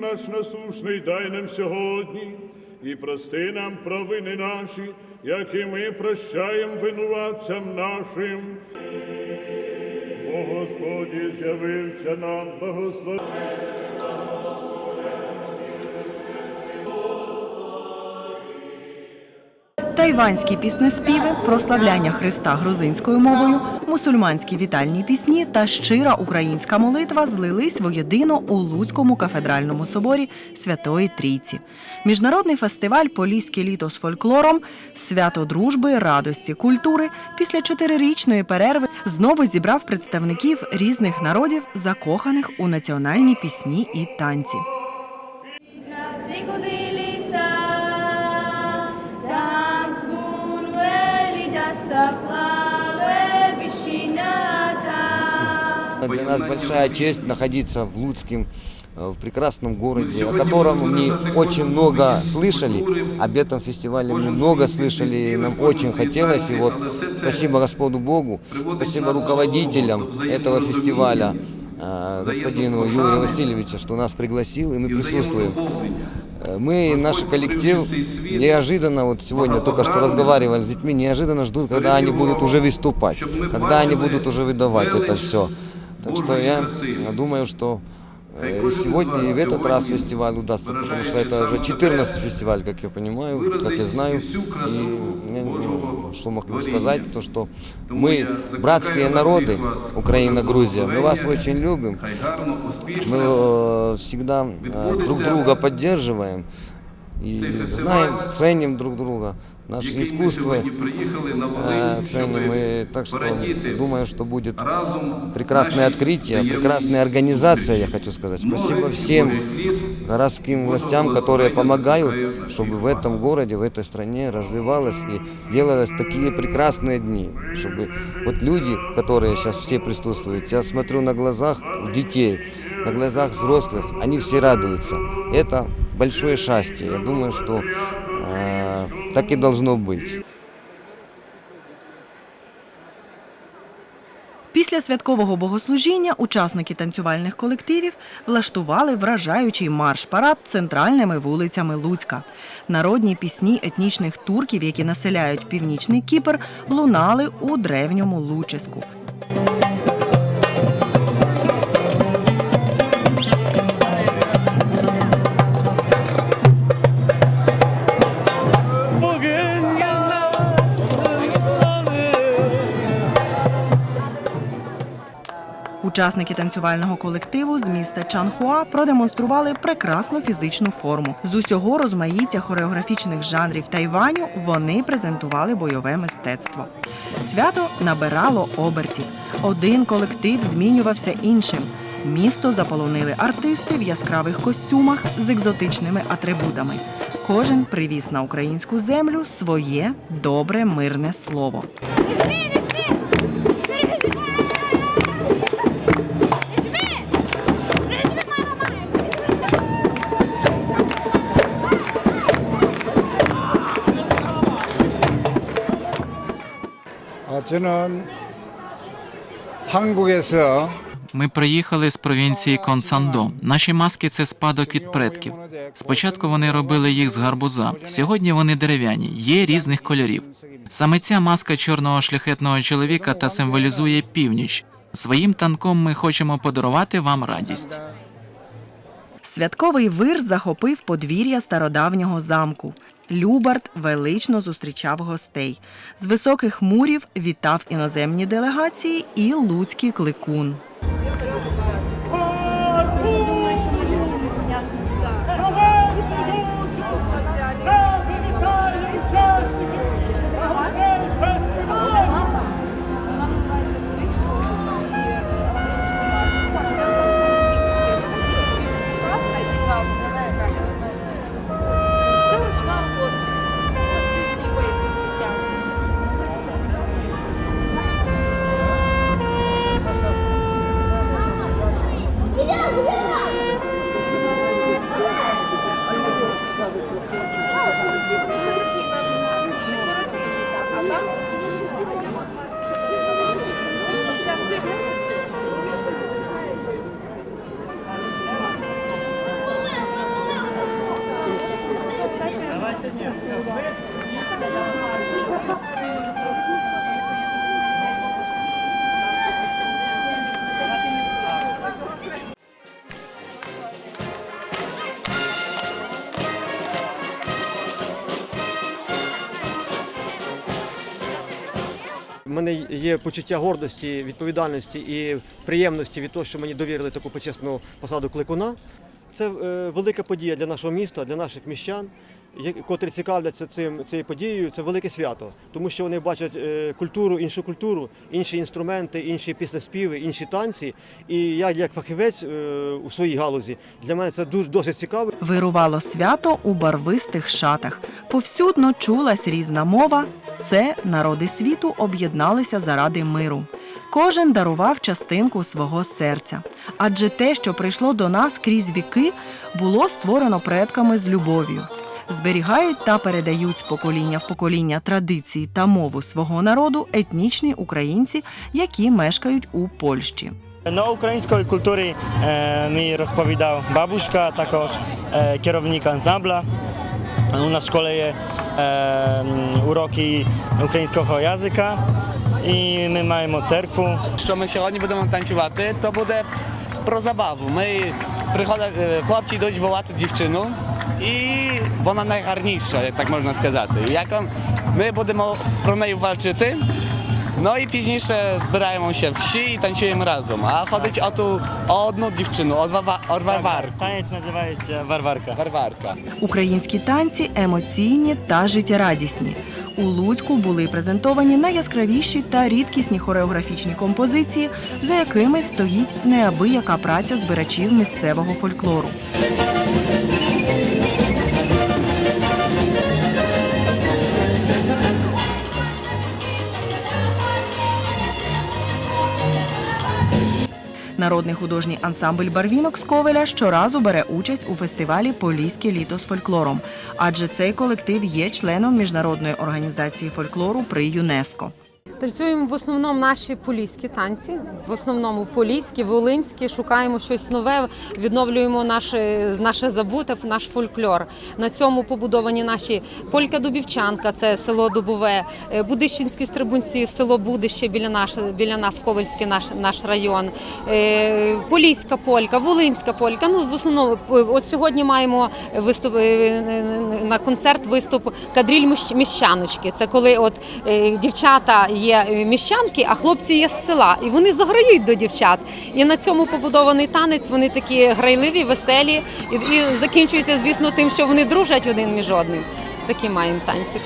Наш насушний дай нам сьогодні, і прости нам провини наші, як і ми прощаємо винуватцям нашим. О Господі з'явився нам, благослови. Тайванські піснеспіви, прославляння Христа грузинською мовою, мусульманські вітальні пісні та щира українська молитва злились воєдино у Луцькому кафедральному соборі Святої Трійці. Міжнародний фестиваль Поліське літо з фольклором, свято дружби, радості, культури після чотирирічної перерви знову зібрав представників різних народів, закоханих у національні пісні і танці. Нас большая честь находиться в Луцком, э, в прекрасном городе, о котором мы очень много слышали. Об этом фестивале мы много слышали, и нам очень хотелось. И вот спасибо Господу Богу, спасибо руководителям этого фестиваля, э, господину Юрию Васильевичу, что нас пригласил, и мы присутствуем. Э, Мы, наш коллектив, неожиданно, вот сегодня только что разговаривали с детьми, неожиданно ждут, когда они будут уже выступать, когда они будут уже выдавать это все. Так что я думаю, что э, и сегодня и в этот раз фестиваль удастся, потому что это уже 14 фестиваль, как я понимаю, как я знаю. И я, ну, что могу сказать, то что мы, братские народы, Украина, Грузия, мы вас очень любим, мы э, всегда э, друг друга поддерживаем и знаем, ценим друг друга. Наше искусство э, ценим. И так что думаю, что будет прекрасное открытие, прекрасная организация, я хочу сказать. Спасибо всем городским властям, которые помогают, чтобы в этом городе, в этой стране развивалось и делалось такие прекрасные дни. Чтобы вот люди, которые сейчас все присутствуют, я смотрю на глазах детей, на глазах взрослых, они все радуются. Это большое счастье. Я думаю, что так и должно быть. Після святкового богослужіння учасники танцювальних колективів влаштували вражаючий марш-парад центральними вулицями Луцька. Народні пісні етнічних турків, які населяють північний Кіпр, лунали у древньому Лучиську. Учасники танцювального колективу з міста Чанхуа продемонстрували прекрасну фізичну форму. З усього розмаїття хореографічних жанрів Тайваню вони презентували бойове мистецтво. Свято набирало обертів. Один колектив змінювався іншим. Місто заполонили артисти в яскравих костюмах з екзотичними атрибутами. Кожен привіз на українську землю своє добре мирне слово. 저는 한국에서 Ми приїхали з провінції Консандо. Наші маски це спадок від предків. Спочатку вони робили їх з гарбуза. Сьогодні вони дерев'яні, є різних кольорів. Саме ця маска чорного шляхетного чоловіка та символізує північ. Своїм танком ми хочемо подарувати вам радість. Святковий вир захопив подвір'я стародавнього замку. Любард велично зустрічав гостей. З високих мурів вітав іноземні делегації і луцький кликун. Мене є почуття гордості, відповідальності і приємності від того, що мені довірили таку почесну посаду кликуна. Це е, велика подія для нашого міста, для наших міщан, котрі цікавляться цим цією подією. Це велике свято, тому що вони бачать е, культуру, іншу культуру, інші інструменти, інші піснеспіви, інші танці. І я, як фахівець е, у своїй галузі, для мене це дуже досить цікаво. Вирувало свято у барвистих шатах. Повсюдно чулась різна мова. Це народи світу об'єдналися заради миру. Кожен дарував частинку свого серця. Адже те, що прийшло до нас крізь віки, було створено предками з любов'ю. Зберігають та передають з покоління в покоління традиції та мову свого народу етнічні українці, які мешкають у Польщі. No, української культури е, мені розповідав бабушка, також е, керівник ансамбля. У нас в школі є е, м, уроки українського язика і ми маємо церкву. Що ми сьогодні будемо танцювати, то буде про забаву. Ми приходять, е, хлопці йдуть волати дівчину, і вона найгарніша, як так можна сказати. Як он, ми будемо про неї walczyти, ну і пізніше збираємося всі і танцюємо разом. А ходить о ту о одну дівчину, о два о варварку. Танець називається Варварка. Варварка. Українські танці емоційні та життєрадісні. У Луцьку були презентовані найяскравіші та рідкісні хореографічні композиції, за якими стоїть неабияка праця збирачів місцевого фольклору. Народний художній ансамбль Барвінок з Ковеля щоразу бере участь у фестивалі Поліське літо з фольклором, адже цей колектив є членом міжнародної організації фольклору при ЮНЕСКО. Танцюємо в основному наші поліські танці, в основному поліські, волинські, шукаємо щось нове, відновлюємо наше, наше забуте, наш фольклор. На цьому побудовані наші Полька Дубівчанка, це село Дубове, е, Будищенські стрибунці, село Будище біля наш, біля нас, Ковальський наш, наш район, е, Поліська полька, Волинська полька. Ну, в основному, е, от сьогодні маємо виступ на концерт виступ кадріль міщаночки. Це коли от дівчата є е, міщанки, а хлопці є з села, і вони заграють до дівчат. І на цьому побудований танець. Вони такі грайливі, веселі, і, і закінчується, звісно, тим, що вони дружать один між одним. Такі маємо танці.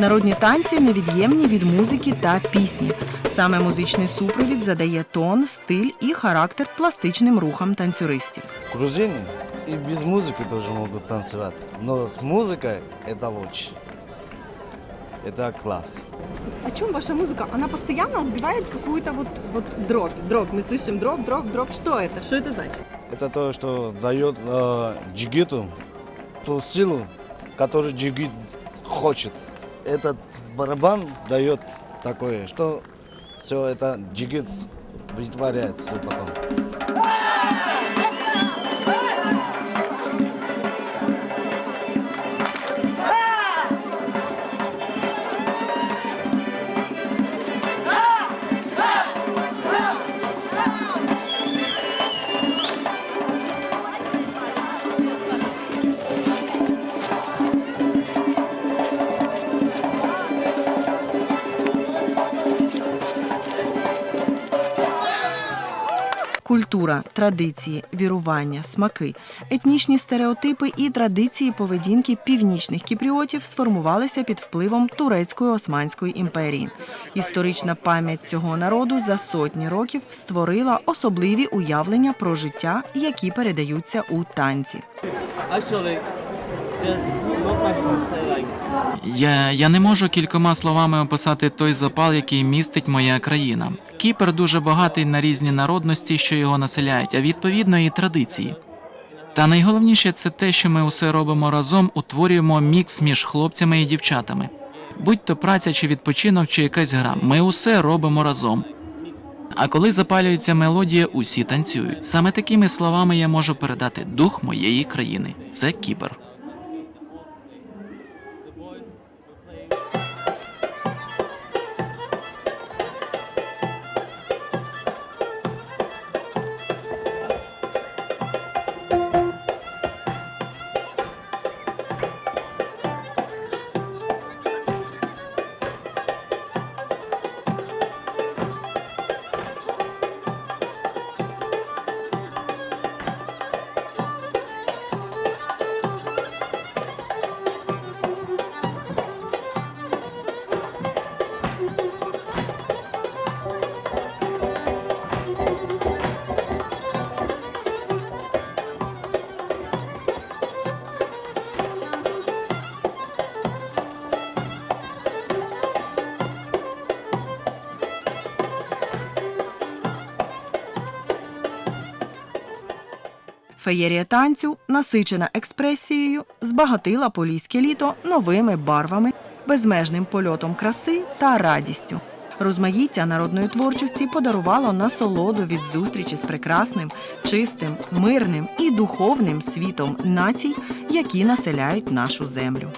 Народні танці невід'ємні від музики та пісні. Саме музичний супровід задає тон, стиль і характер пластичним рухам танцюристів. Грузины и без музыки тоже могут танцевать. Но с музыкой это лучше. Это класс. О чем ваша музыка? Она постоянно отбивает какую-то вот, вот дробь. Дробь. Мы слышим дробь, дробь, дробь. Что это? Что это значит? Это то, что дает э, джигиту ту силу, которую джигит хочет. Этот барабан дает такое, что все это джигит вытворяет все потом. Культура, традиції, вірування, смаки, етнічні стереотипи і традиції поведінки північних кіпріотів сформувалися під впливом турецької османської імперії. Історична пам'ять цього народу за сотні років створила особливі уявлення про життя, які передаються у танці. Я, я не можу кількома словами описати той запал, який містить моя країна. Кіпр дуже багатий на різні народності, що його населяють, а відповідно і традиції. Та найголовніше це те, що ми усе робимо разом, утворюємо мікс між хлопцями і дівчатами. Будь то праця чи відпочинок, чи якась гра, ми усе робимо разом. А коли запалюється мелодія, усі танцюють. Саме такими словами я можу передати дух моєї країни. Це Кіпр. Феєрія танцю, насичена експресією, збагатила поліське літо новими барвами, безмежним польотом краси та радістю. Розмаїття народної творчості подарувало насолоду від зустрічі з прекрасним, чистим, мирним і духовним світом націй, які населяють нашу землю.